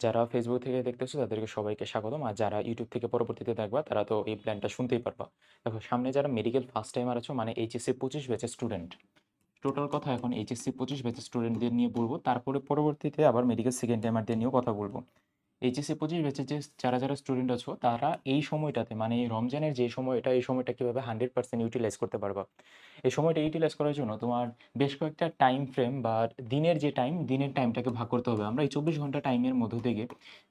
যারা ফেসবুক থেকে দেখতেছো তাদেরকে সবাইকে স্বাগতম। আর যারা ইউটিউব থেকে পরবর্তীতে দেখবা, তারা তো এই প্ল্যানটা শুনতেই পারবা। দেখো, সামনে যারা মেডিকেল ফার্স্ট টাইম আর আছো মানে এইচএসসি ২৫ ব্যাচের স্টুডেন্ট। টোটাল কথা এখন এইচএসসি ২৫ ব্যাচের স্টুডেন্টদের নিয়ে বলব তারপরে পরবর্তীতে আবার মেডিকেল সেকেন্ড টাইমারদের নিয়েও কথা বলব। এইচএসসি ২৫ ব্যাচের যে যারা, যারা স্টুডেন্ট আছো তারা এই সময়টাতে মানে এই রমজানের যে সময়টা এই সময়টা কীভাবে হান্ড্রেড পার্সেন্ট ইউটিলাইজ করতে পারবা। এই সময়টা ইউটিলাইজ করার জন্য তোমার বেশ কয়েকটা টাইম ফ্রেম বা দিনের যে টাইম, দিনের টাইমটাকে ভাগ করতে হবে। আমরা এই ২৪ ঘণ্টা টাইমের মধ্য থেকে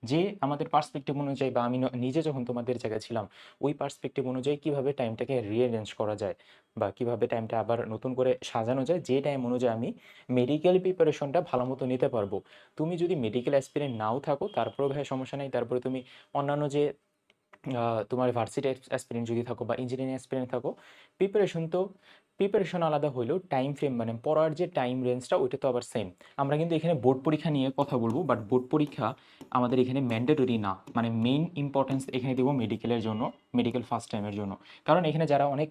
যে আমাদের পার্সপেক্টিভ অনুযায়ী বা আমি নিজে যখন তোমাদের জায়গায় ছিলাম, ওই পার্সপেক্টিভ অনুযায়ী কীভাবে টাইমটাকে রিঅ্যারেঞ্জ করা যায় বা কীভাবে টাইমটা আবার নতুন করে সাজানো যায়, যে টাইম অনুযায়ী আমি মেডিকেল প্রিপারেশনটা ভালো মতো নিতে পারব। তুমি যদি মেডিকেল অ্যাসপিরেন্ট নাও থাকো তারপরেও ভাই সমস্যা নাই। তারপরে তুমি অন্যান্য যে তোমার ভার্সিটি অ্যাস অ্যাসপিরেন্ট যদি থাকো বা ইঞ্জিনিয়ারিং অ্যাসপিরেন্ট থাকো, প্রিপারেশন তো প্রিপারেশন আলাদা হইলেও টাইম ফ্রেম মানে পড়ার যে টাইম রেঞ্জটা ওইটা তো আবার সেম। আমরা কিন্তু এখানে বোর্ড পরীক্ষা নিয়ে কথা বলব বাট বোর্ড পরীক্ষা আমাদের এখানে ম্যান্ডেটরি না। মানে মেইন ইম্পর্টেন্স এখানে দিব মেডিকেলের জন্য, মেডিকেল ফার্স্ট টাইমের জন্য। কারণ এখানে যারা অনেক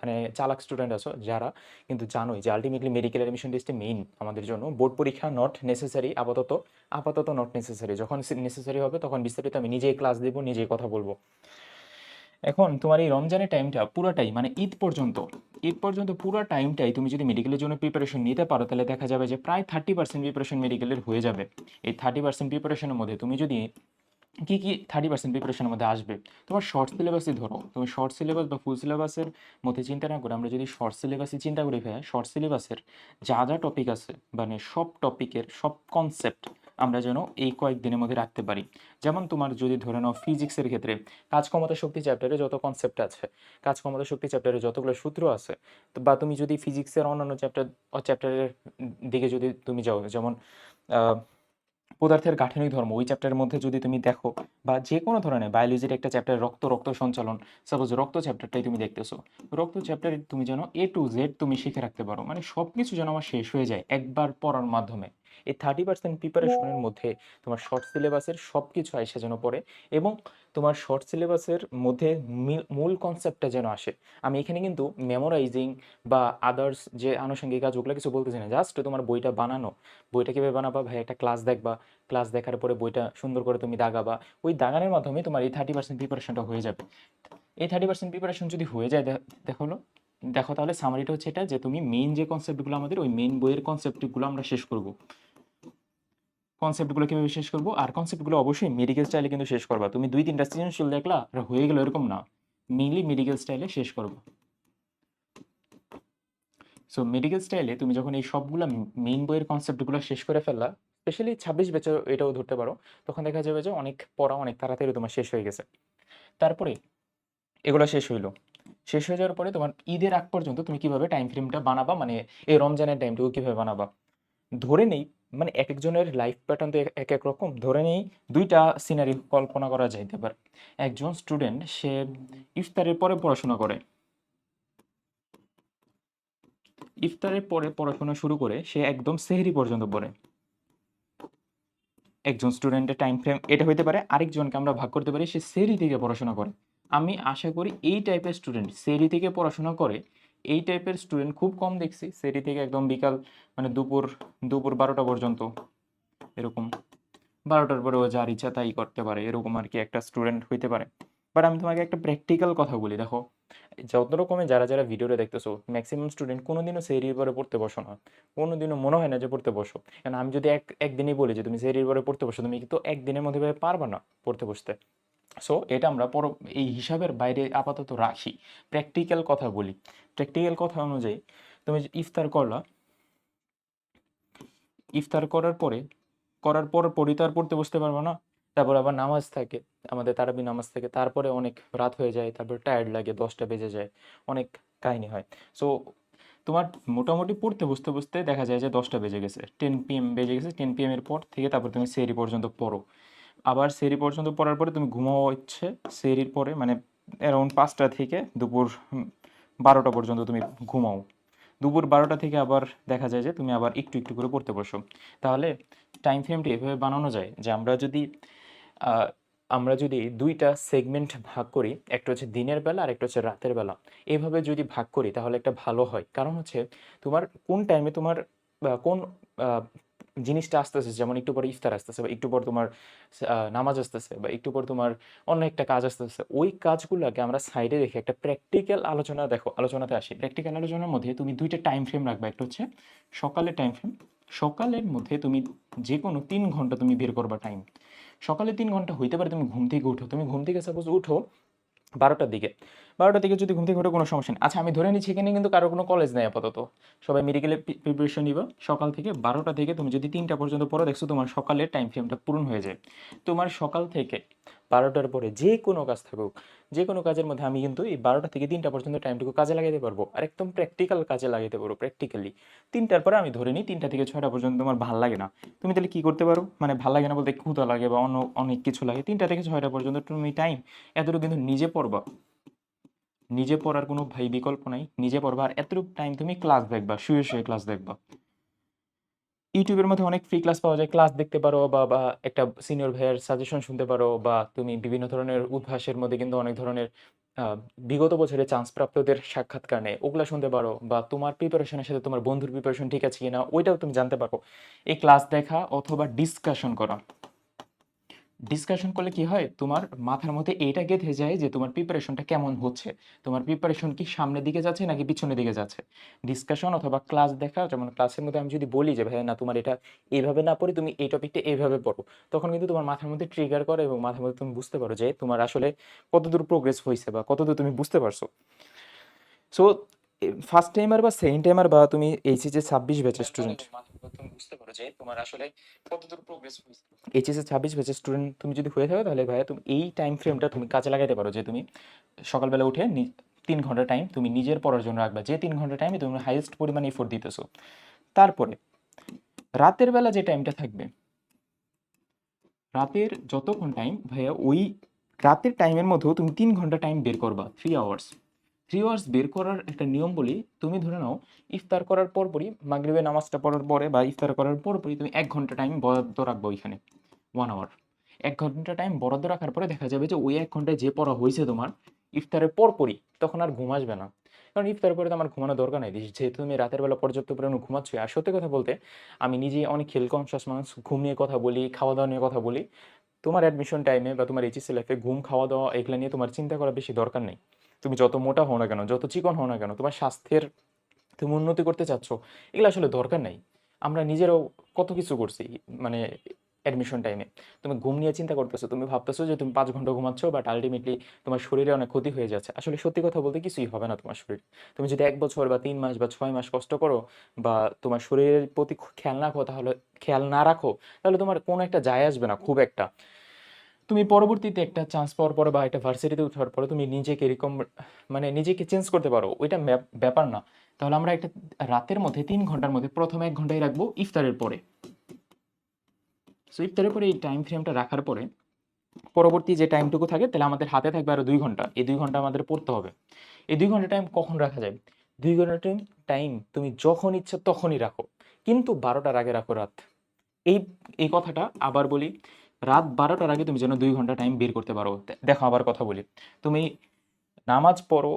মানে চালাক স্টুডেন্ট আছো যারা কিন্তু জানোই যে আল্টিমেটলি মেডিকেল অ্যাডমিশন টেস্টে মেইন আমাদের জন্য। বোর্ড পরীক্ষা নট নেসেসারি আপাতত, আপাতত নট নেসেসারি। যখন নেসেসারি হবে তখন বিস্তারিত আমি নিজেই ক্লাস দিব, নিজেই কথা বলব। এখন তোমার এই রমজানের টাইমটা পুরোটাই মানে ঈদ পর্যন্ত, ঈদ পর্যন্ত পুরা টাইমটাই তুমি যদি মেডিকেলের জন্য প্রিপারেশন নিতে পারো তাহলে দেখা যাবে যে প্রায় 30% প্রিপারেশন মেডিকেলের হয়ে যাবে। এই 30% প্রিপারেশনের মধ্যে তুমি যদি কি, কি 30% প্রিপারেশনের মধ্যে আসবে? তোমার শর্ট সিলেবাসই ধরো। তুমি শর্ট সিলেবাস বা ফুল সিলেবাসের মধ্যে চিন্তা না করে আমরা যদি শর্ট সিলেবাসই চিন্তা করি ভাইয়া, শর্ট সিলেবাসের যা, যা টপিক আছে মানে সব টপিকের সব কনসেপ্ট আমরা যেন এই কয়েকদিনের মধ্যে রাখতে পারি। যেমন তোমার যদি ধরে নাও ফিজিক্সের ক্ষেত্রে কাজ ক্ষমতা শক্তি চ্যাপ্টারে যত কনসেপ্ট আছে, কাজ ক্ষমতা শক্তি চ্যাপ্টারে যতগুলো সূত্র আছে বা তুমি যদি ফিজিক্সের অন্যান্য চ্যাপ্টার চ্যাপ্টারের দিকে যদি তুমি যাও যেমন পদার্থের গাঠনিক ধর্ম ওই চ্যাপ্টারের মধ্যে যদি তুমি দেখো বা যে কোনো ধরনের বায়োলজির একটা চ্যাপ্টার রক্ত, রক্ত সঞ্চালন সাপোজ রক্ত চ্যাপ্টারটাই তুমি দেখতেছো। রক্ত চ্যাপ্টারে তুমি যেন এ টু জেড তুমি শিখে রাখতে পারো। মানে সব কিছু যেন আমার শেষ হয়ে যায় একবার পড়ার মাধ্যমে। এই 30% প্রিপারেশনের মধ্যে তোমার শর্ট সিলেবাসের সবকিছু আইসা যেন পড়ে এবং তোমার শর্ট সিলেবাসের মধ্যে মূল কনসেপ্টটা যেন আসে। আমি এখানে কিন্তু মেমোরাইজিং বা আদার্স যে আনুষঙ্গিক কাজ ওগুলা কিছু বলতেছি না। জাস্ট তোমার বইটা বানানো। বইটা কীভাবে বানাবা? ভাই একটা ক্লাস দেখবা। ক্লাস দেখার পরে বইটা সুন্দর করে তুমি দাগাবা। ওই দাগানোর মাধ্যমে তোমার এই 30% প্রিপারেশনটা হয়ে যাবে। এই 30% প্রিপারেশন যদি হয়ে যায় দেখো দেখো তাহলে সামারিটা হচ্ছে এটা যে তুমি মেইন যে কনসেপ্টগুলো আমাদের ওই মেইন বইয়ের কনসেপ্টগুলো আমরা শেষ করব। কনসেপ্টগুলো কীভাবে শেষ করব আর কনসেপ্টগুলো অবশ্যই মেডিকেল স্টাইলে কিন্তু শেষ করবা। তুমি ২-৩ টা সৃজনশীল দেখলা আর হয়ে গেলো এরকম না। মেইনলি মেডিকেল স্টাইলে শেষ করবা। সো মেডিকেল স্টাইলে তুমি যখন এই সবগুলা মেইন বইয়ের কনসেপ্টগুলো শেষ করে ফেললা, স্পেশালি ২৬ ব্যাচের এটাও ধরতে পারো। তখন দেখা যাবে যে অনেক পড়া অনেক তাড়াতাড়ি তোমার শেষ হয়ে গেছে। তারপরে এগুলো শেষ হইল শেষ হয়ে যাওয়ার পরে তোমার ঈদের আগ পর্যন্ত তুমি কীভাবে টাইম ফ্রেমটা বানাবা মানে এই রমজানের টাইমটুকু কীভাবে বানাবা? ধরে নেই মানে একেকজনের লাইফ প্যাটার্ন তো এ একেক রকম। ধরে নেই দুইটা সিনারি কল্পনা করা যাইতে পারে। একজন স্টুডেন্ট সে ইফতারের পরে পড়াশোনা করে। ইফতারের পরে পড়াশোনা শুরু করে সে একদম সেহরি পর্যন্ত পড়ে। একজন স্টুডেন্টের টাইম ফ্রেম এটা হইতে পারে। আরেকজনকে আমরা ভাগ করতে পারি সে সেহরি থেকে পড়াশোনা করে। আমি আশা করি এই টাইপের স্টুডেন্ট সেহরি থেকে পড়াশোনা করে, এই টাইপের স্টুডেন্ট খুব কম দেখছি। সেহরি থেকে একদম বিকাল মানে দুপুর, দুপুর বারোটা পর্যন্ত এরকম। ১২ টার পরে ও যার ইচ্ছা তাই করতে পারে। এরকম আর কি একটা স্টুডেন্ট হইতে পারে। বাট আমি তোমাকে একটা প্র্যাকটিক্যাল কথা বলি দেখো, যত রকমের যারা, যারা ভিডিওটা দেখতেছো ম্যাক্সিমাম স্টুডেন্ট কোনোদিনও সেরির পরে পড়তে বসো না। কোনোদিনও মনে হয় না যে পড়তে বসো। কারণ আমি যদি এক একদিনই বলি যে তুমি সেরির পরে পড়তে বসো, তুমি কিন্তু একদিনের মধ্যে পারবা না পড়তে বসতে। সো এটা আমরা পর এই হিসাবের বাইরে আপাতত রাখি। প্র্যাকটিক্যাল কথা বলি। প্র্যাকটিক্যাল কথা অনুযায়ী তুমি ইফতার করলা ইফতার করার পরে, করার পর পরই তো আর পড়তে বসতে পারবা না। তারপর আবার নামাজ থাকে। আমাদের তারাবি নামাজ থাকে। তারপরে অনেক রাত হয়ে যায়। তারপর টায়ার্ড লাগে। দশটা বেজে যায়। অনেক কাহিনী হয়। সো তোমার মোটামুটি পড়তে বসতে, বসতে দেখা যায় যে দশটা বেজে গেছে। 10 PM বেজে গেছে। 10 PM এর পর থেকে তারপর তুমি সেহরি পর্যন্ত পড়ো। আবার সেহরি পর্যন্ত পড়ার পরে তুমি ঘুমাও হচ্ছে সেহরির পরে মানে অ্যারাউন্ড পাঁচটা থেকে দুপুর উম ১২ টা পর্যন্ত তুমি ঘুমাও। দুপুর বারোটা থেকে আবার দেখা যায় যে তুমি আবার একটু, একটু করে পড়তে বসো। তাহলে টাইম ফ্রেমটি এভাবে বানানো যায় যে আমরা যদি আমরা যদি দুইটা সেগমেন্ট ভাগ করি, একটা হচ্ছে দিনের বেলা আরেকটা হচ্ছে রাতের বেলা। এভাবে যদি ভাগ করি তাহলে একটা ভালো হয়। কারণ হচ্ছে তোমার কোন টাইমে তোমার কোন জিনিসটা আসতেছে, যেমন একটু পরে ইফতার আসতেছে বা একটু পর তোমার নামাজ আসতেছে বা একটু পর তোমার অন্য একটা কাজ আসতেছে, ওই কাজগুলোকে আমরা সাইডে রেখে একটা প্র্যাকটিক্যাল আলোচনা দেখো, আলোচনাতে আসি। প্র্যাকটিক্যাল আলোচনার মধ্যে তুমি দুইটা টাইম ফ্রেম রাখবে, একটা হচ্ছে সকালের টাইম ফ্রেম সকালের মধ্যে তুমি যে কোনো তিন ঘণ্টা তুমি বের করবা টাইম সকালে তিন ঘণ্টা হইতে পারে তুমি ঘুম থেকে উঠো। তুমি ঘুম থেকে সাপোজ উঠো বারোটার দিকে। বারোটার থেকে যদি ঘুম থেকে উঠে কোনো সমস্যা নেই। আচ্ছা আমি ধরে নিচ্ছি এখানে কিন্তু কারও কোনো কলেজ নেই আপাতত। সবাই মেডিকেলের প্রিপারেশন নিবা। সকাল থেকে বারোটা থেকে তুমি যদি তিনটা পর্যন্ত পড়ো, দেখছ তোমার সকালের টাইম ফ্রেমটা পূরণ হয়ে যায়। তোমার সকাল থেকে বারোটার পরে যে কোনো কাজ থাকুক, যে কোনো কাজের মধ্যে আমি কিন্তু এই বারোটা থেকে তিনটা পর্যন্ত টাইমটুকু কাজে লাগাতে পারব। আর একদম প্র্যাকটিক্যাল কাজে লাগাতে পারব প্র্যাকটিক্যালি তিনটার পরে আমি ধরে নিই তিনটা থেকে ছয়টা পর্যন্ত তোমার ভালো লাগে না। তুমি তাহলে কী করতে পারো? মানে ভালো লাগে না বলতে ক্ষুদা লাগে বা অন্য অনেক কিছু লাগে। তিনটা থেকে ছয়টা পর্যন্ত তুমি টাইম এতটুকু কিন্তু নিজে পড়বা। নিজে পড়ার কোনো ভাই বিকল্প নাই। নিজে পড়বা আর এতটুকু টাইম তুমি ক্লাস দেখবা, শুয়ে শুয়ে ক্লাস দেখবা। ইউটিউবের মধ্যে অনেক ফ্রি ক্লাস পাওয়া যায়। ক্লাস দেখতে পারো বা বা একটা সিনিয়র ভাইয়ের সাজেশন শুনতে পারো বা তুমি বিভিন্ন ধরনের উদ্ভাসের মধ্যে কিন্তু অনেক ধরনের বিগত বছরে চান্স প্রাপ্তদের সাক্ষাৎকার নেই ওগুলা শুনতে পারো বা তোমার প্রিপারেশনের সাথে তোমার বন্ধুর প্রিপারেশন ঠিক আছে কিনা, ওইটাও তুমি জানতে পারো। এই ক্লাস দেখা অথবা ডিসকাশন করা। ডিসকাশন করলে কি হয়? তোমার মাথার মধ্যে এইটা গেঁথে যায় যে তোমার প্রিপারেশনটা কেমন হচ্ছে? তোমার প্রিপারেশন কি সামনের দিকে যাচ্ছে নাকি পিছনের দিকে যাচ্ছে? ডিসকাশন অথবা ক্লাস দেখা, যেমন ক্লাসের মধ্যে আমি যদি বলি যে ভাই না, তোমার এটা এইভাবে না পড়ে, তুমি এই টপিকটা এইভাবে পড়ো। তখন কিন্তু তোমার মাথার মধ্যে ট্রিগার করে এবং মাথার মধ্যে তুমি বুঝতে পারো যে তোমার আসলে কতদূর প্রোগ্রেস হয়েছে বা কতদূর তুমি বুঝতে পারছ। সো ফার্স্ট টাইমার বা সেকেন্ড টাইমার বা তুমি এইচএসএ ছাব্বিশ ব্যাচের স্টুডেন্ট তুমি বুঝতে পারো যে তোমার আসলে কতদূর প্রোগ্রেস ছাব্বিশ ব্যাচের স্টুডেন্ট তুমি যদি হয়ে থাকো তাহলে ভাইয়া তুমি এই টাইম ফ্রেমটা তুমি কাজে লাগাইতে পারো যে তুমি সকালবেলা উঠে তিন ঘণ্টা টাইম তুমি নিজের পড়ার জন্য রাখবা। যে তিন ঘণ্টা টাইমে তুমি হাইয়েস্ট পরিমাণে এফোর্ট দিতেছো। তারপরে রাতের বেলা যে টাইমটা থাকবে রাতের যতক্ষণ টাইম ভাইয়া ওই রাতের টাইমের মধ্যেও তুমি তিন ঘণ্টা টাইম বের করবা থ্রি আওয়ার্স থ্রি আওয়ার্স বের করার একটা নিয়ম বলি, তুমি ধরে নাও, ইফতার করার পরপরই, মাগরিবের নামাজটা পড়ার পরে বা ইফতার করার পরপরই তুমি এক ঘণ্টা টাইম বরাদ্দ রাখব ওইখানে ওয়ান আওয়ার এক ঘণ্টা টাইম বরাদ্দ রাখার পরে দেখা যাবে যে ওই এক ঘন্টায় যে পড়া হয়েছে তোমার, ইফতারের পরপরই, তখন আর ঘুম আসবে না। কারণ ইফতার করে তো আমার ঘুমানো দরকার নেই যেহেতু তুমি রাতের বেলা পর্যাপ্ত পরিমাণে ঘুমাচ্ছ, আর সত্যি কথা বলতে, আমি নিজে অনেক খেল কনসিয়াস মানুষ, ঘুম নিয়ে কথা বলি খাওয়া দাওয়া নিয়ে কথা বলি, তোমার অ্যাডমিশন টাইমে বা তোমার এইচএসসি লাইফে ঘুম খাওয়া দাওয়া এগুলো নিয়ে তোমার চিন্তা করা বেশি দরকার নেই। তুমি যত মোটা হও না কেন, যত চিকন হও না কেন, তোমার স্বাস্থ্যের তুমি উন্নতি করতে চাচ্ছ, এগুলো আসলে দরকার নেই। আমরা নিজেরাও কত কিছু করছি মানে অ্যাডমিশন টাইমে তুমি ঘুম নিয়ে চিন্তা করতেছো, তুমি ভাবতেছো যে তুমি পাঁচ ঘণ্টা ঘুমাচ্ছ বাট আলটিমেটলি তোমার শরীরে অনেক ক্ষতি হয়ে যাচ্ছে। আসলে সত্যি কথা বলতে কিছুই হবে না তোমার শরীর। তুমি যদি এক বছর বা তিন মাস বা ছয় মাস কষ্ট করো, বা তোমার শরীরের প্রতি খেয়াল রাখো, তাহলে, খেয়াল না রাখো, তাহলে তোমার কোনো একটা যায় আসবে না, খুব একটা। তুমি পরবর্তীতে একটা চান্স পাওয়ার পরে বা একটা ভার্সিটিতে উঠার পরে তুমি নিজেকে এরকম মানে নিজেকে চেঞ্জ করতে পারো। ওইটা ব্যাপার না। তাহলে আমরা একটা রাতের মধ্যে, তিন ঘণ্টার মধ্যে প্রথম এক ঘন্টায় রাখব ইফতারের পরে। সো ইফতারের পরে এই টাইম ফ্রেমটা রাখার পরে পরবর্তী যে টাইমটুকু থাকে, তাহলে আমাদের হাতে থাকবে আরও দুই ঘণ্টা। এই দুই ঘণ্টা আমাদের পড়তে হবে। এই দুই ঘণ্টা টাইম কখন রাখা যায়? দুই ঘণ্টা টাইম টাইম তুমি যখন ইচ্ছা তখনই রাখো। কিন্তু বারোটার আগে রাখো রাত। এই এই কথাটা আবার বলি রাত বারোটার আগে তুমি যেন দুই ঘণ্টা টাইম বের করতে পারো। দেখো আবার কথা বলি। তুমি নামাজ পড়ো,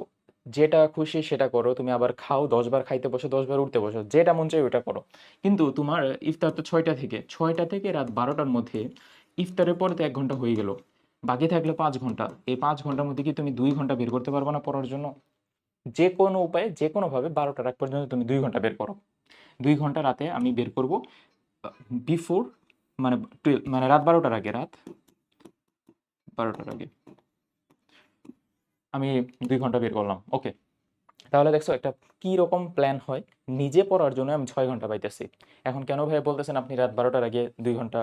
যেটা খুশি সেটা করো। তুমি আবার খাও দশবার খাইতে বসো দশবার উঠতে বসো, যেটা মন চাই ওটা করো। কিন্তু তোমার ইফতার তো ছয়টা থেকে ছয়টা থেকে রাত বারোটার মধ্যে ইফতারের পরে তো এক ঘণ্টা হয়ে গেল। বাকি থাকলে পাঁচ ঘণ্টা। এই পাঁচ ঘণ্টার মধ্যে কি তুমি দুই ঘণ্টা বের করতে পারবে না পড়ার জন্য? যে কোনো উপায়ে, যে কোনোভাবে বারোটার আগ পর্যন্ত তুমি দুই ঘণ্টা বের করো। দুই ঘণ্টা রাতে আমি বের করব বিফোর মানে টুয়েলভ মানে রাত বারোটার আগে, রাত বারোটার আগে। আমি দুই ঘণ্টা বের করলাম ওকে তাহলে দেখছ একটা কি রকম প্ল্যান হয়, নিজে পড়ার জন্য আমি ছয় ঘণ্টা পাইতেছি। এখন কেন ভাই বলতেছেন আপনি রাত বারোটার আগে দুই ঘণ্টা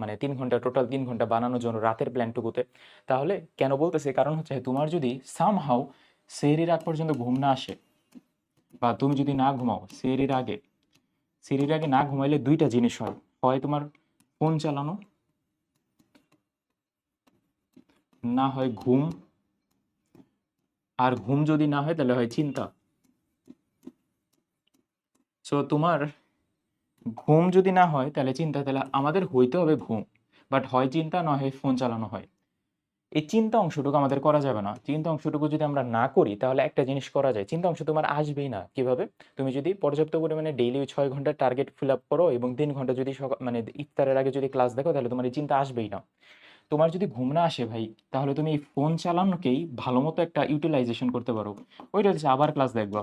মানে তিন ঘণ্টা টোটাল তিন ঘণ্টা বানানোর জন্য রাতের প্ল্যানটুকুতে তাহলে কেন বলতেছি, কারণ হচ্ছে তোমার যদি সাম হাউ সেহরির আগ পর্যন্ত ঘুম না আসে, বা তুমি যদি না ঘুমাও সেহরির আগে সেহরির আগে না ঘুমাইলে দুইটা জিনিস হয়। হয় তোমার ফোন চালানো। না হয় ঘুম। আর ঘুম যদি না হয়, তাহলে হয় চিন্তা। সো তোমার ঘুম যদি না হয়, তাহলে চিন্তা, তাহলে আমাদের হইতে হবে ঘুম। বাট হয় চিন্তা, না হয় ফোন চালানো হয়। এই চিন্তা অংশটুকু আমাদের করা যাবে না। চিন্তা অংশটুকু যদি আমরা না করি, তাহলে একটা জিনিস করা যায়। চিন্তা অংশ তোমার আসবেই না। কীভাবে? তুমি যদি পর্যাপ্ত পরিমাণে ডেইলি ছয় ঘণ্টার টার্গেট ফিল আপ করো এবং তিন ঘণ্টা যদি মানে ইফতারের আগে যদি ক্লাস দেখো, তাহলে তোমার এই চিন্তা আসবেই না। তোমার যদি ঘুম না আসে ভাই, তাহলে তুমি এই ফোন চালানোকেই ভালো মতো একটা ইউটিলাইজেশন করতে পারো। ওইটা হচ্ছে আবার ক্লাস দেখবা।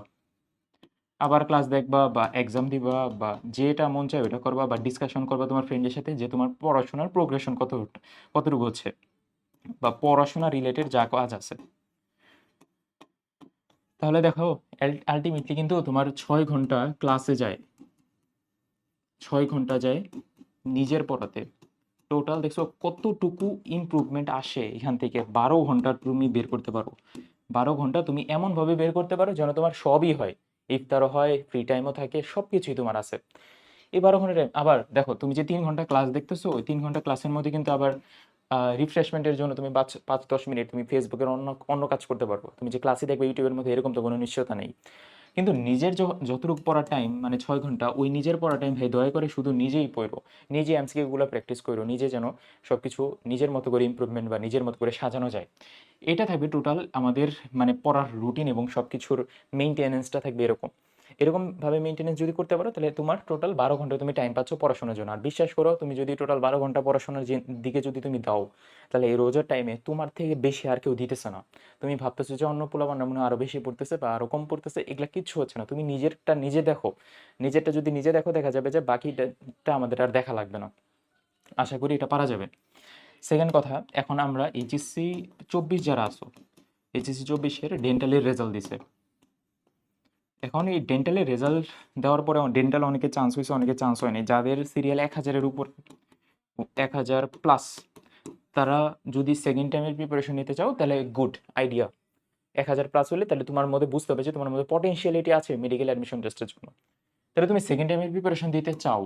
আবার ক্লাস দেখবা বা এক্সাম দিবা বা যেটা মন চায় ওইটা করবা বা ডিসকাশন করবা তোমার ফ্রেন্ডের সাথে যে তোমার পড়াশোনার প্রোগ্রেশন কত, কতটুকু হচ্ছে বা পড়াশোনা রিলেটেড যা কাজ আছে। তাহলে দেখো আল আল্টিমেটলি কিন্তু তোমার ৬ ঘণ্টা ক্লাসে যায়। ৬ ঘণ্টা যায় নিজের পড়াতে। টোটাল দেখছ কতটুকু ইমপ্রুভমেন্ট আসে এখান থেকে ১২ ঘণ্টা তুমি বের করতে পারো। ১২ ঘণ্টা তুমি এমনভাবে বের করতে পারো যেন তোমার সবই হয়। ইফতারও হয়, ফ্রি টাইমও থাকে, সবকিছুই তোমার আছে। এই ১২ ঘণ্টা আবার দেখো তুমি যে তিন ঘণ্টা ক্লাস দেখতেছো ওই ৩ ঘণ্টা ক্লাসের মধ্যে কিন্তু আবার আ রিফ্রেশমেন্ট এর জন্য তুমি ৫ ৫-১০ মিনিট তুমি এর অন্য অন্য কাজ করতে পারব। তুমি যে ক্লাসে দেখবে ইউটিউবের মধ্যে এরকম তো কোনো নিশ্চয়তা নেই। কিন্তু নিজের যতটুকু পড়ার টাইম মানে ছয় ঘণ্টা, ওই নিজের পড়ার টাইম ভাই দয়া করে শুধু নিজেই পইরো। নিজে এমসিকিউ গুলা প্র্যাকটিস কইরো। নিজে যেন সব কিছু নিজের মতো করে ইমপ্রুভমেন্ট বা নিজের মতো করে সাজানো যায়। এটা থাকবে টোটাল আমাদের মানে পড়ার রুটিন এবং সব কিছুর টা থাকবে এরকম। এরকমভাবে মেইনটেন্যান্স যদি করতে পারো তাহলে তোমার টোটাল ১২ ঘণ্টা তুমি টাইম পাচ্ছ পড়াশোনার জন্য। আর বিশ্বাস করো তুমি যদি টোটাল ১২ ঘণ্টা পড়াশোনার দিকে যদি তুমি দাও তাহলে এই রোজার টাইমে তোমার থেকে বেশি আর কেউ দিতেছে না। তুমি ভাবতেছো যে অন্য পোলাপানরা মনে হয় আরও বেশি পড়তেছে বা আরও কম পড়তেছে এগুলা কিচ্ছু হচ্ছে না। তুমি নিজেরটা নিজে দেখো। নিজেরটা যদি নিজে দেখো দেখা যাবে যে বাকিটা আমাদের আর দেখা লাগবে না। আশা করি এটা পারা যাবে। সেকেন্ড কথা এখন আমরা এইচএসসি ২৪ যারা আছো, এইচএসসি ২৪ এর ডেন্টালের রেজাল্ট দিছে। এখন এই ডেন্টালের রেজাল্ট দেওয়ার পরে ডেন্টাল অনেকে চান্স হয়েছে, অনেকে চান্স হয়নি। যাদের সিরিয়াল এক হাজারের উপর ১০০০ প্লাস তারা যদি সেকেন্ড টাইমের প্রিপারেশন নিতে চাও, তাহলে গুড আইডিয়া। ১০০০ প্লাস হলে তাহলে তোমার মধ্যে বুঝতে হবে যে তোমার মধ্যে পটেনশিয়ালিটি আছে মেডিকেল অ্যাডমিশন টেস্টের জন্য। তাহলে তুমি সেকেন্ড টাইমের প্রিপারেশন দিতে চাও।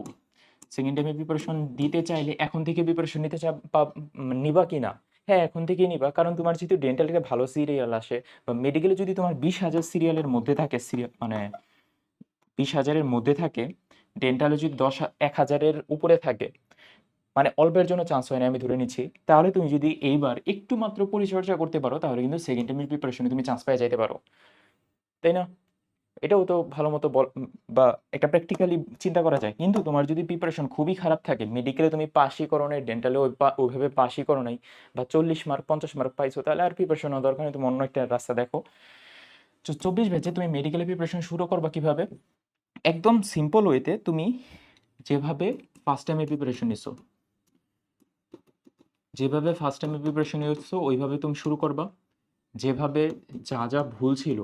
সেকেন্ড টাইমের প্রিপারেশন দিতে চাইলে এখন থেকে প্রিপারেশন নিতে চা নিবা কিনা? হ্যাঁ, এখন থেকেই নিবা। কারণ তোমার যেহেতু ডেন্টালের ভালো সিরিয়াল আসে বা মেডিকেলে যদি তোমার ২০,০০০ সিরিয়ালের মধ্যে থাকে সিরিয়াল মানে বিশ হাজারের মধ্যে থাকে, ডেন্টালে যদি ১০ ১,০০০ এর উপরে থাকে, মানে অল্পের জন্য চান্স হয় না আমি ধরে নিচ্ছি। তাহলে তুমি যদি এইবার একটু মাত্র পরিচর্যা করতে পারো তাহলে কিন্তু সেকেন্ড টাইমের প্রিপারেশনে তুমি চান্স পেয়ে যাইতে পারো। তাই না? এটাও তো ভালোমতো বল বা একটা প্র্যাকটিক্যালি চিন্তা করা যায়। কিন্তু তোমার যদি প্রিপারেশন খুবই খারাপ থাকে, মেডিকেলে তুমি পাসই করো নাই, ডেন্টালে ওই ওইভাবে পাসই করো নাই বা ৪০ মার্ক ৫০ মার্ক পাইছো তাহলে আর প্রিপারেশন দরকার নেই। তুমি অন্য একটা রাস্তা দেখো। তো ২৪ ব্যাচে তুমি মেডিকেলে প্রিপারেশন শুরু করবা কীভাবে? একদম সিম্পল ওয়েতে তুমি যেভাবে ফার্স্ট টাইমে প্রিপারেশন নিছো যেভাবে ফার্স্ট টাইমে প্রিপারেশন নিয়েছো ওইভাবে তুমি শুরু করবা। যেভাবে যা, যা ভুল ছিল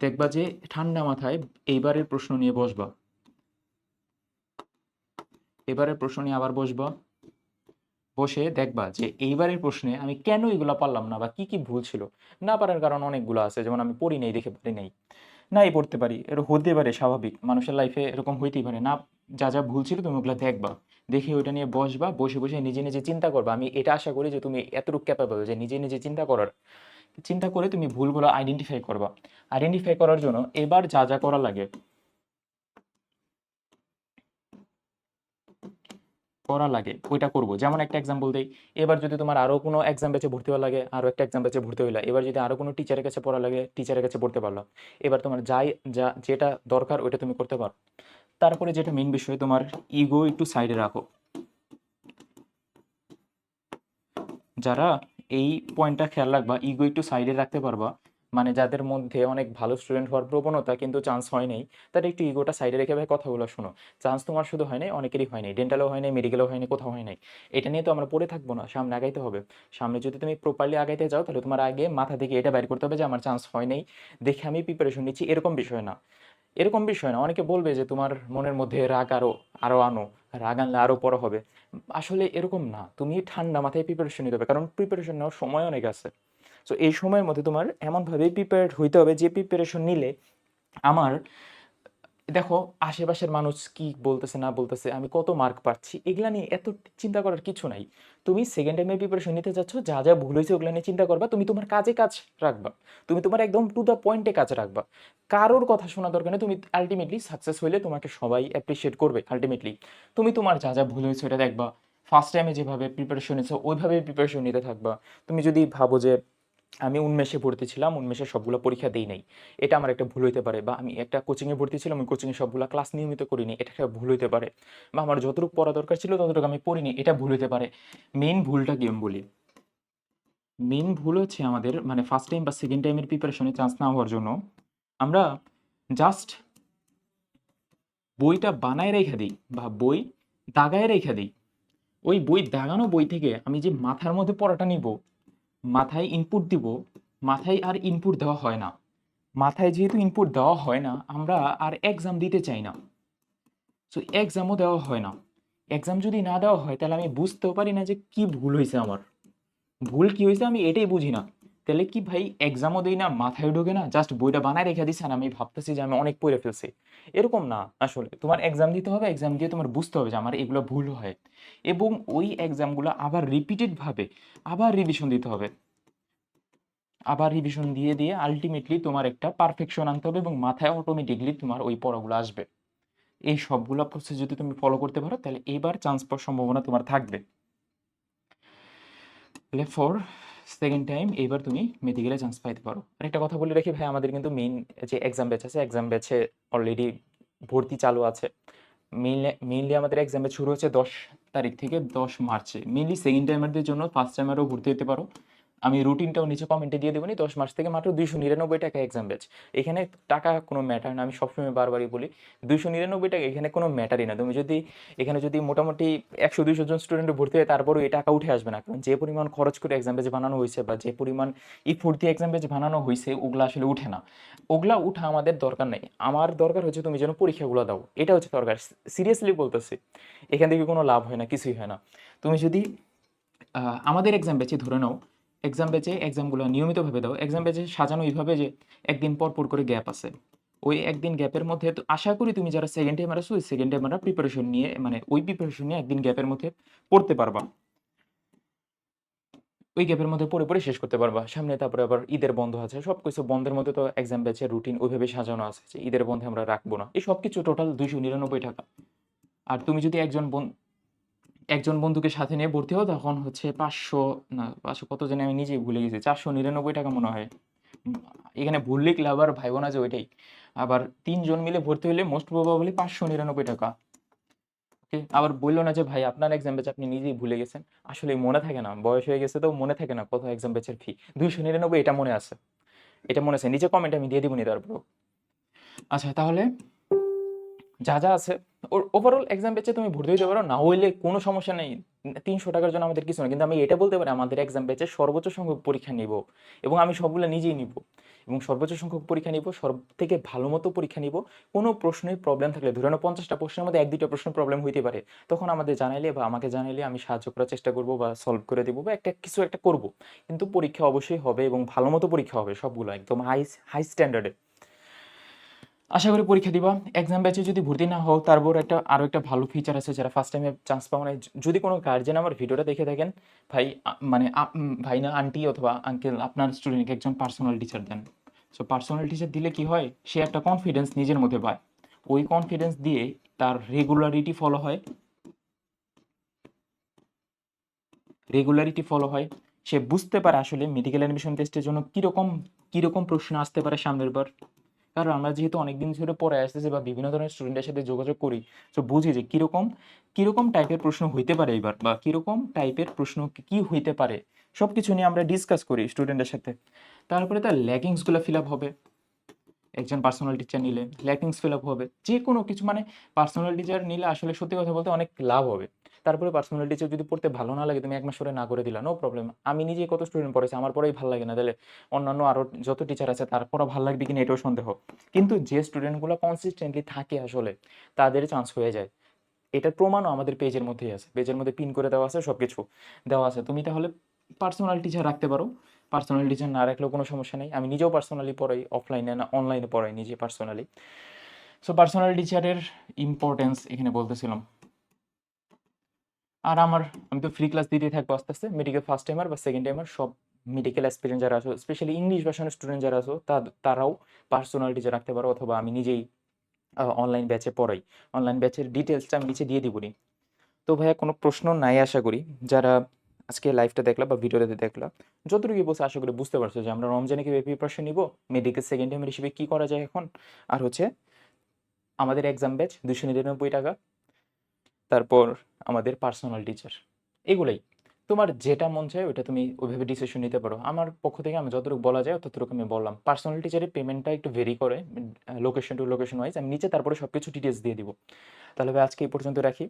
দেখবা যে ঠান্ডা মাথায় এইবারের প্রশ্ন নিয়ে বসবা। এবারের প্রশ্ন নিয়ে আবার বসবা। বসে দেখবা যে এইবারের প্রশ্নে আমি কেন এগুলা পারলাম না বা কি, কি ভুল ছিল? না পারার কারণ অনেকগুলো আছে। যেমন আমি পড়ি নাই দেখে পারি নাই। নাই পড়তে পারি। এটা হতে পারে স্বাভাবিক। মানুষের লাইফে এরকম হইতেই পারে। না যা, যা ভুল ছিল তুমি ওগুলো দেখবা। দেখে ওইটা নিয়ে বসবা। বসে, বসে নিজে, নিজে চিন্তা করবা। আমি এটা আশা করি যে তুমি এতটুকু ক্যাপেবল যে নিজে, নিজে চিন্তা করার। চিন্তা করে তুমি ভুলগুলো আইডেন্টিফাই করবা। আইডেন্টিফাই করার জন্য এবার যা, যা করা লাগে করা লাগে ওইটা করব। যেমন একটা এক্সাম্পল দেই। এবার যদি তোমার আরও কোনো এক্সাম ব্যাচে ভর্তি হওয়া লাগে, আরও একটা এক্সাম ব্যাচে ভর্তি হইলা। এবার যদি আরও কোনো টিচারের কাছে পড়া লাগে, টিচারের কাছে পড়তে পারলা। এবার তোমার যাই যা যেটা দরকার ওইটা তুমি করতে পারো। তারপরে যেটা মেন বিষয় তোমার ইগো একটু সাইডে রাখো। যারা এই পয়েন্টটা খেয়াল রাখবা, ইগো একটু সাইডে রাখতে পারবা। মানে যাদের মধ্যে অনেক ভালো স্টুডেন্ট হওয়ার প্রবণতা কিন্তু চান্স হয় নাই, তারা একটু ইগোটা সাইডে রেখে ভাই কথাগুলো শোনো। চান্স তোমার শুধু হয় নাই, অনেকেরই হয় নাই। ডেন্টালেও হয় নাই, মেডিকেলেও হয় নাই, কোথাও হয় নাই। এটা নিয়ে তো আমরা পড়ে থাকব না। সামনে আগাইতে হবে। সামনে যদি তুমি প্রপারলি আগাইতে যাও তাহলে তোমার আগে মাথা থেকে এটা বাইর করতে হবে যে আমার চান্স হয় নাই। দেখে আমি প্রিপারেশন নিচ্ছি এরকম বিষয় না। এরকম বিষয় না। অনেকে বলবে যে তোমার মনের মধ্যে রাগ আরও, আরও আনো। রাগ আনলে আরও বড় হবে। আসলে এরকম না। তুমি ঠান্ডা মাথায় প্রিপারেশন নিতে হবে। কারণ প্রিপারেশন নেওয়ার সময় অনেক আছে। সো এই সময়ের মধ্যে তোমার এমনভাবে প্রিপেয়ার্ড হইতে হবে যে প্রিপারেশন নিলে আমার দেখো আশেপাশের মানুষ কি বলতেছে না বলতেছে, আমি কত মার্ক পাচ্ছি এগুলা নিয়ে এত চিন্তা করার কিছু নাই। তুমি সেকেন্ড টাইমে প্রিপারেশন নিতে চাচ্ছ, যা, যা ভুল হয়েছে ওগুলা নিয়ে চিন্তা করবা। তুমি তোমার কাজে কাজ রাখবা। তুমি তোমার একদম টু দ্য পয়েন্টে কাজ রাখবা। কারোর কথা শোনা দরকার নেই। তুমি আল্টিমেটলি সাকসেস হইলে তোমাকে সবাই অ্যাপ্রিশিয়েট করবে আল্টিমেটলি। তুমি তোমার যা, যা ভুল হয়েছে ওটা দেখবা। ফার্স্ট টাইমে যেভাবে প্রিপারেশন নিচ্ছ ওইভাবে প্রিপারেশন নিতে থাকবা তুমি যদি ভাবো যে আমি উন্মেষে ভর্তি ছিলাম, উন্মেষে সবগুলো পরীক্ষা দিই নাই। এটা আমার একটা ভুল হইতে পারে বা আমি একটা কোচিংয়ে ভর্তি ছিলাম কোচিংয়ে সবগুলো ক্লাস নিয়মিত করিনি, এটা একটা ভুল হইতে পারে। বা আমার যতটুকু পড়া দরকার ছিল, ততটুকু আমি পড়িনি, এটা ভুল হইতে পারে। মেইন ভুলটা আমি বলি? মেইন ভুল হচ্ছে আমাদের মানে ফার্স্ট টাইম বা সেকেন্ড টাইমের প্রিপারেশনে চান্স না হওয়ার জন্য আমরা জাস্ট বইটা বানায় রেখে দিই বা বই দাগায় রেখে দিই। ওই বই দাগানো বই থেকে আমি যে মাথার মধ্যে পড়াটা নিব মাথায় ইনপুট দিব, মাথায় আর ইনপুট দেওয়া হয় না। মাথায় যেহেতু ইনপুট দেওয়া হয় না, আমরা আর এক্সাম দিতে চাই না। সো এক্সামও দেওয়া হয় না। এক্সাম যদি না দেওয়া হয়, তাহলে আমি বুঝতেও পারি না যে কি ভুল হয়েছে আমার। ভুল কি হয়েছে আমি এটাই বুঝি না। তাহলে কি ভাই এক্সামও দিই না মাথায় ঢোকে না জাস্ট বইটা বানায় রেখে দিছে আর আমি ভাবতেছি যে আমি অনেক পড়ে ফেলছি। এরকম না, আসলে তোমার এক্সাম দিতে হবে এক্সাম দিয়ে তোমার বুঝতে হবে যে আমার এগুলো ভুল হয়। এবং ওই এক্সামগুলো আবার রিপিটেড ভাবে আবার রিভিশন দিতে হবে। আবার রিভিশন দিয়ে দিয়ে আলটিমেটলি তোমার একটা পারফেকশন আনতে হবে এবং মাথায় অটোমেটিকলি তোমার ওই পড়াগুলো আসবে। এই সবগুলো প্রসেস যদি তুমি ফলো করতে পারো, তাহলে এবার চান্স পাওয়ার সম্ভাবনা তোমার থাকবে। ফর সেকেন্ড টাইম এবার তুমি মেডিকেলে চান্স পাইতে পারো। আর একটা কথা বলে রাখি ভাই, আমাদের কিন্তু মেইন যে এক্সাম ব্যাচ আছে এক্সাম ব্যাচে অলরেডি ভর্তি চালু আছে। মেইনলি মেইনলি আমাদের এক্সাম ব্যাচ শুরু হচ্ছে দশ তারিখ থেকে দশ মার্চে। মেইনলি সেকেন্ড টাইমারদের জন্য ফার্স্ট টাইমারও ভর্তি হতে পারো। আমি রুটিনটাও নিচে কমেন্টে দিয়ে দেবো নি। দশ মাস থেকে মাত্র দুইশো নিরানব্বই টাকা এক্সাম ব্যাচ এখানে টাকা কোনো ম্যাটার না, আমি সবসময় বারবারই বলি, দুইশো নিরানব্বই টাকা এখানে কোনো ম্যাটারই না। তুমি যদি, এখানে যদি মোটামুটি একশো দুইশো জন স্টুডেন্ট ভর্তি হয়, তারপরেও এই টাকা উঠে আসবে না। কারণ যে পরিমাণ খরচ করে এক্সাম ব্যাচ বানানো হয়েছে বা যে পরিমাণ ই ফুর্তি এক্সাম ব্যাচ বানানো হয়েছে, ওগুলো আসলে উঠে না। ওগুলা উঠা আমাদের দরকার নেই। আমার দরকার হচ্ছে তুমি যেন পরীক্ষাগুলো দাও। এটা হচ্ছে দরকার। সিরিয়াসলি বলতেছি, এখান থেকে কোনো লাভ হয় না, কিছুই হয় না। তুমি যদি আমাদের এক্সাম ব্যাচে ধরে নাও এক্সাম ব্যাচে এক্সামগুলো নিয়মিতভাবে দাও। এক্সাম ব্যাচে সাজানো এইভাবে যে একদিন পর পর করে গ্যাপ আছে। ওই একদিন গ্যাপের মধ্যে তো আশা করি তুমি যারা সেকেন্ড টাইম আসো ওই সেকেন্ড টাইম প্রিপারেশন নিয়ে মানে ওই প্রিপারেশন নিয়ে একদিন গ্যাপের মধ্যে পড়তে পারবা। ওই গ্যাপের মধ্যে পড়ে পড়ে শেষ করতে পারবা। সামনে তারপরে আবার ঈদের বন্ধ আছে। সব কিছু বন্ধের মধ্যে তো এক্সাম ব্যাচের রুটিন ওইভাবে সাজানো আছে যে ঈদের বন্ধে আমরা রাখব না। এই সব কিছু টোটাল দুইশো নিরানব্বই টাকা। আর তুমি যদি একজন একজন বন্ধুকে সাথে নিয়ে ভর্তি হও, তখন হচ্ছে পাঁচশো, না, পাঁচশো কত জানি আমি নিজেই ভুলে গেছি, চারশো নিরানব্বই টাকা মনে হয়। এখানে ভুল লিখলে আবার ভাইবো না যে ওইটাই। আবার তিনজন মিলে ভর্তি হলে মোস্ট প্রবাবলি পাঁচশো নিরানব্বই টাকা। ওকে? আবার বলল না যে, ভাই, আপনার এক্সাম ব্যাচ আপনি নিজেই ভুলে গেছেন। আসলে মনে থাকে না, বয়স হয়ে গেছে তো মনে থাকে না কত এক্সাম ব্যাচের ফি দুইশো নিরানব্বই, এটা মনে আছে। এটা মনে আছে, নিচে কমেন্ট আমি দিয়ে দিবনি তারপর আচ্ছা তাহলে যা যা আছে, ওর ওভারঅল এক্সাম ব্যাচে তুমি ভর্তি হতে পারো, না হইলে কোনো সমস্যা নেই, তিনশো টাকার জন্য আমাদের কিছু না, কিন্তু আমি এটা বলতে পারি, আমাদের এক্সাম ব্যাচে সর্বোচ্চ সংখ্যক পরীক্ষা নিব এবং আমি সবগুলো নিজেই নিব এবং সর্বোচ্চ সংখ্যক পরীক্ষা নিব, সব থেকে ভালো মতো পরীক্ষা নিব, কোনো প্রশ্নের প্রবলেম থাকলে, ধরে নাও পঞ্চাশটা প্রশ্নের মধ্যে এক, দুইটা প্রশ্ন প্রবলেম হইতে পারে, তখন আমাদের জানাইলে বা আমাকে জানাইলে আমি সাহায্য করার চেষ্টা করব বা সলভ করে দেবো বা একটা কিছু একটা করব, কিন্তু পরীক্ষা অবশ্যই হবে এবং ভালো মতো পরীক্ষা হবে সবগুলো, একদম হাই হাই স্ট্যান্ডার্ডে আশা করি পরীক্ষা দিবা। এক্সাম ব্যাচে যদি ভর্তি না হও তারপর একটা আরও একটা ভালো ফিচার আছে যারা ফার্স্ট টাইমে চান্স পাও না। যদি কোনো গার্জেন আমার ভিডিওটা দেখে থাকেন, ভাই মানে ভাই না আন্টি অথবা আঙ্কেল আপনার স্টুডেন্টকে একজন পার্সোনাল টিচার দেন। সো পার্সোনাল টিচার দিলে কি হয়? সে একটা কনফিডেন্স নিজের মধ্যে পায়। ওই কনফিডেন্স দিয়ে তার রেগুলারিটি ফলো হয়। রেগুলারিটি ফলো হয়। সে বুঝতে পারে আসলে মেডিকেল অ্যাডমিশন টেস্টের জন্য কীরকম কীরকম প্রশ্ন আসতে পারে সামনের বার। কারণ আমরা যেহেতু অনেকদিন ধরে পরে আসতেছি বা বিভিন্ন ধরনের স্টুডেন্টের সাথে যোগাযোগ করি তো বুঝি যে কীরকম কীরকম টাইপের প্রশ্ন হইতে পারে এবার বা কীরকম টাইপের প্রশ্ন কি হইতে পারে সব কিছু নিয়ে আমরা ডিসকাস করি স্টুডেন্টের সাথে। তারপরে তার ল্যাকিংসগুলো ফিল আপ হবে। একজন পার্সোনাল টিচার নিলে ল্যাকিংস ফিল আপ হবে। যে কোনো কিছু মানে পার্সোনাল টিচার নিলে আসলে সত্যি কথা বলতে অনেক লাভ হবে। তারপরে পার্সোনাল টিচার যদি পড়তে ভালো না লাগে, তুমি এক মাস পরে না করে দিলা নো প্রবলেম আমি নিজে কত স্টুডেন্ট পড়েছি আমার পরেই ভালো লাগে না। তাহলে অন্যান্য আরও যত টিচার আছে তার পড়া ভালো লাগবে কিনা এটাও সন্দেহ। কিন্তু যে স্টুডেন্টগুলো কনসিস্টেন্টলি থাকে আসলে, তাদের চান্স হয়ে যায়। এটার প্রমাণও আমাদের পেজের মধ্যেই আছে। পেজের মধ্যে পিন করে দেওয়া আছে সব কিছু দেওয়া আছে। তুমি তাহলে পার্সোনাল টিচার রাখতে পারো। পার্সোনাল টিচার না রাখলেও কোনো সমস্যা নেই। আমি নিজেও পার্সোনালি পড়াই অফলাইনে না অনলাইনে পড়াই নিজে পার্সোনালি সো পার্সোনাল টিচারের ইম্পর্টেন্স এখানে বলতেছিলাম। আর আমার আমি তো ফ্রি ক্লাস দিতে থাকব আস্তে আস্তে মেডিকেল ফার্স্ট টাইমার বা সেকেন্ড টাইমার সব মেডিকেল অ্যাসপিরেন্ট যারা আছো স্পেশালি ইংলিশ ভার্সনের স্টুডেন্ট যারা আছো তা- তারাও পার্সোনাল টিচার রাখতে পারো অথবা আমি নিজেই অনলাইন ব্যাচে পড়াই অনলাইন ব্যাচের ডিটেলসটা আমি নিচে দিয়ে দিবনি তো ভাইয়া কোনো প্রশ্ন নাই আশা করি। যারা আজকে লাইভটা দেখলা বা ভিডিওটা দেখলা, যতটুকুই বলছি আশা করি বুঝতে পারছ যে আমরা রমজানে কীভাবে প্রিপারেশন নিবো, মেডিকেল সেকেন্ড ইয়ার হিসেবে কী করা যায় এখন, আর হচ্ছে আমাদের এক্সাম ব্যাচ ৳২৯৯ তারপর আমাদের পার্সোনাল টিচার। এগুলাই। তোমার যেটা মন চায় ওইটা তুমি ওইভাবে ডিসিশন নিতে পারো। আমার পক্ষ থেকে আমি যতটুকু বলা যায় ততটুকু আমি বললাম। পার্সোনাল টিচারের পেমেন্টটা একটু ভেরি করে লোকেশন টু লোকেশন ওয়াইজ। আমি নিচে তারপরে সব কিছু ডিটেলস দিয়ে দিব। তাহলে আজকে এই পর্যন্ত রাখি।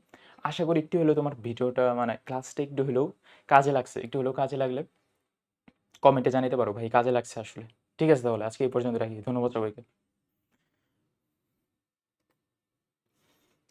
আশা করি একটু হলেও তোমার ভিডিওটা মানে ক্লাসটা একটু হলেও কাজে লাগছে। একটু হলেও কাজে লাগলে কমেন্টে জানাইতে পারো ভাই, কাজে লাগছে আসলে। ঠিক আছে তাহলে, আজকে এই পর্যন্ত রাখি। ধন্যবাদ সবাইকে।